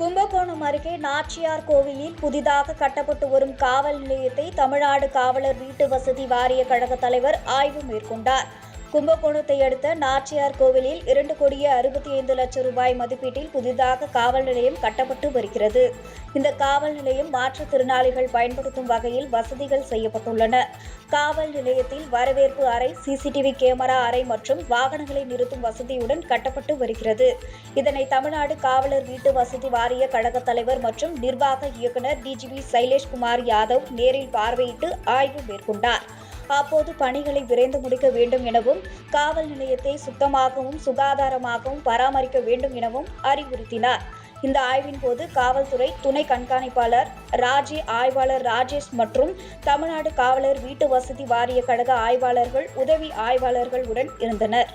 கும்பகோணம் அருகே நாச்சியார் கோவிலில் புதிதாக கட்டப்பட்டு வரும் காவல் நிலையத்தை தமிழ்நாடு காவலர் வீட்டு வசதி வாரிய கழக தலைவர் ஆய்வு மேற்கொண்டார். கும்பகோணத்தை அடுத்த நாச்சியார் கோவிலில் இரண்டு கோடியே அறுபத்தி ஐந்து லட்சம் ரூபாய் மதிப்பீட்டில் புதிதாக காவல் நிலையம் கட்டப்பட்டு வருகிறது. இந்த காவல் நிலையம் மாற்றுத்திறனாளிகள் பயன்படுத்தும் வகையில் வசதிகள் செய்யப்பட்டுள்ளன. காவல் நிலையத்தில் வரவேற்பு அறை சிசிடிவி கேமரா அறை மற்றும் வாகனங்களை நிறுத்தும் வசதியுடன் கட்டப்பட்டு வருகிறது. இதனை தமிழ்நாடு காவலர் வீட்டு வசதி வாரிய கழக தலைவர் மற்றும் நிர்வாக இயக்குநர் டிஜிபி சைலேஷ்குமார் யாதவ் நேரில் பார்வையிட்டு ஆய்வு மேற்கொண்டார். அப்போது பணிகளை விரைந்து முடிக்க வேண்டும் எனவும் காவல் நிலையத்தை சுத்தமாகவும் சுகாதாரமாகவும் பராமரிக்க வேண்டும் எனவும் அறிவுறுத்தினார். இந்த ஆய்வின் போது காவல்துறை துணை கண்காணிப்பாளர் ராஜி ஆய்வாளர் ராஜேஷ் மற்றும் தமிழ்நாடு காவலர் வீட்டு வசதி வாரிய கழக ஆய்வாளர்கள் உதவி ஆய்வாளர்கள் உடன் இருந்தனர்.